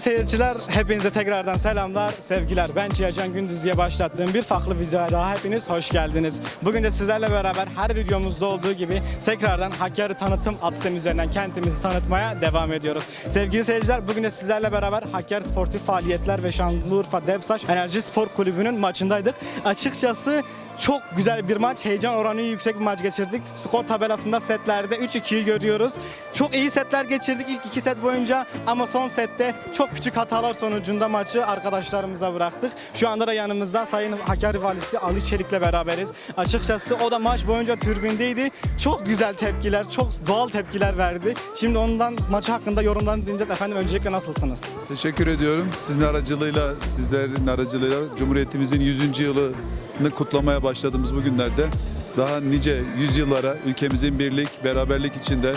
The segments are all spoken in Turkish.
Sevgili seyirciler, hepinize tekrardan selamlar, sevgiler. Ben Cihacan Gündüz'ye başlattığım bir farklı videoya daha hepiniz hoş geldiniz. Bugün de sizlerle beraber her videomuzda olduğu gibi tekrardan Hakkari Tanıtım Atsem üzerinden kentimizi tanıtmaya devam ediyoruz. Sevgili seyirciler, bugün de sizlerle beraber Hakkari Sportif Faaliyetler ve Şanlıurfa Depsaş Enerji Spor Kulübü'nün maçındaydık. Açıkçası çok güzel bir maç, heyecan oranı yüksek bir maç geçirdik. Skor tabelasında setlerde 3-2'yi görüyoruz. Çok iyi setler geçirdik ilk iki set boyunca ama son sette çok küçük hatalar sonucunda maçı arkadaşlarımıza bıraktık. Şu anda da yanımızda Sayın Hakkari Valisi Ali Çelik'le beraberiz. Açıkçası o da maç boyunca türbündeydi. Çok güzel tepkiler, çok doğal tepkiler verdi. Şimdi ondan maçı hakkında yorumlarını dinleyeceğiz. Efendim öncelikle nasılsınız? Teşekkür ediyorum. Sizin aracılığıyla, sizlerin aracılığıyla Cumhuriyetimizin 100. yılını kutlamaya başladığımız bu günlerde daha nice yüzyıllara ülkemizin birlik, beraberlik içinde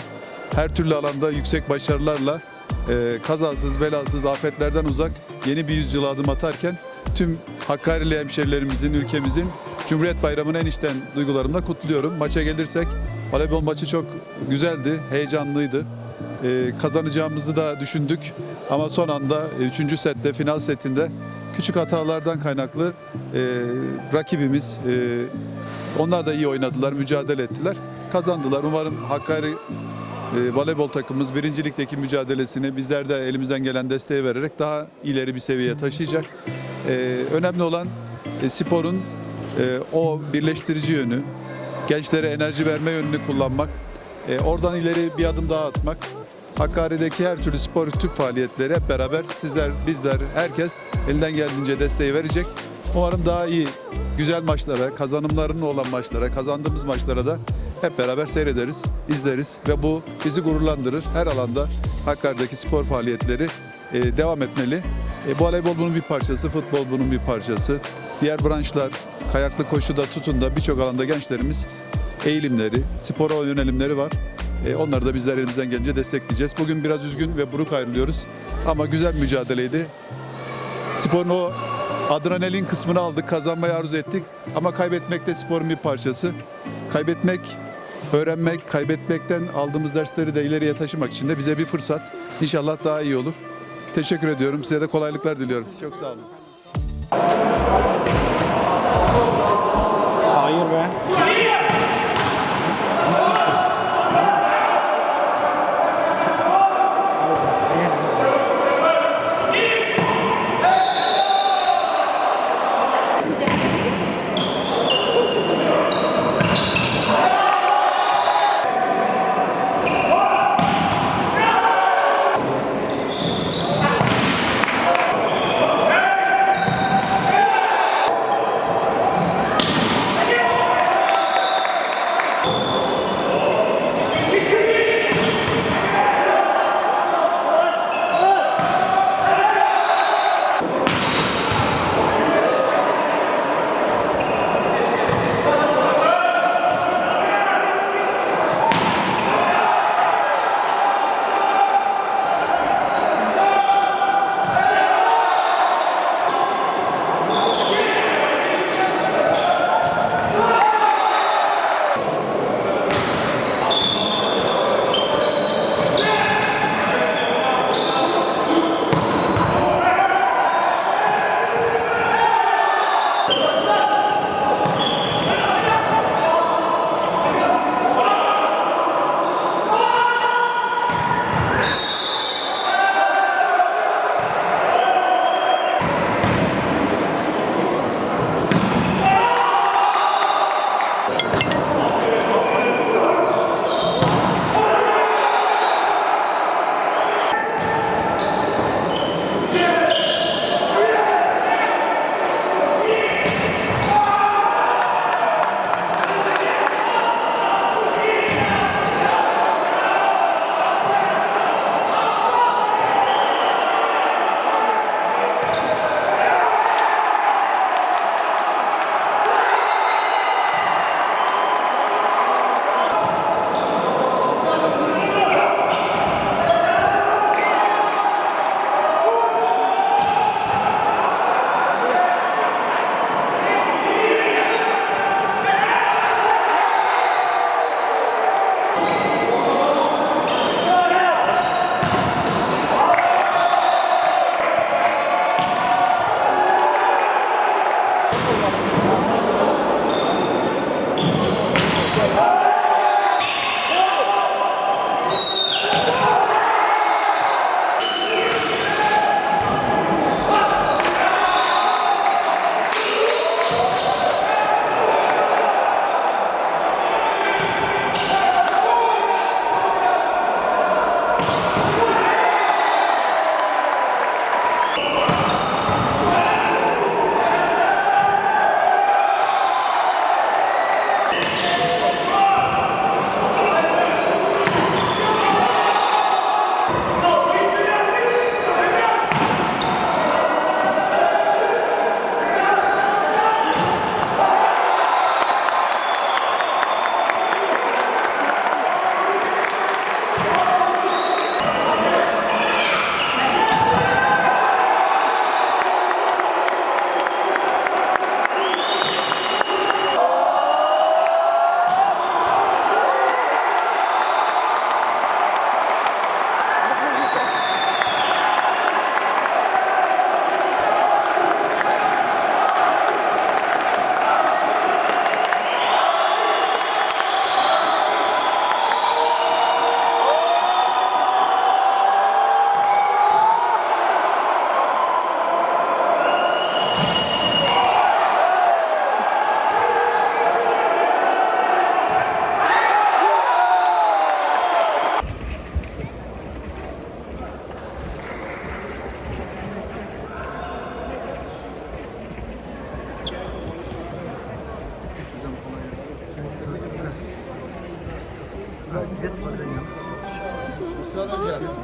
her türlü alanda yüksek başarılarla e, kazasız, belasız, afetlerden uzak yeni bir yüzyıla adım atarken tüm Hakkari'li hemşerilerimizin, ülkemizin Cumhuriyet Bayramı'nı en içten duygularımla kutluyorum. Maça gelirsek voleybol maçı çok güzeldi, heyecanlıydı. Ee, kazanacağımızı da düşündük. Ama son anda 3. sette, final setinde küçük hatalardan kaynaklı e, rakibimiz, e, onlar da iyi oynadılar, mücadele ettiler. Kazandılar. Umarım Hakkari e, voleybol takımımız birincilikteki mücadelesini bizler de elimizden gelen desteği vererek daha ileri bir seviyeye taşıyacak. E, önemli olan e, sporun e, o birleştirici yönü, gençlere enerji verme yönünü kullanmak, e, oradan ileri bir adım daha atmak. Hakkari'deki her türlü sportif faaliyetleri hep beraber sizler, bizler, herkes elinden geldiğince desteği verecek. Umarım daha iyi, güzel maçlara, kazanımlarının olan maçlara, kazandığımız maçlara da hep beraber seyrederiz, izleriz ve bu bizi gururlandırır. Her alanda Hakkari'deki spor faaliyetleri e, devam etmeli. E, voleybol bunun bir parçası, futbol bunun bir parçası. Diğer branşlar, kayaklı koşuda tutun da birçok alanda gençlerimiz eğilimleri, spora yönelimleri var. E, onları da bizler elimizden gelince destekleyeceğiz. Bugün biraz üzgün ve buruk ayrılıyoruz. Ama güzel mücadeleydi. Sporun o adrenalin kısmını aldık, kazanmayı arzu ettik. Ama kaybetmek de sporun bir parçası. Kaybetmek, öğrenmek, kaybetmekten aldığımız dersleri de ileriye taşımak için de bize bir fırsat. İnşallah daha iyi olur. Teşekkür ediyorum. Size de kolaylıklar diliyorum. Çok sağ olun.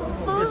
Є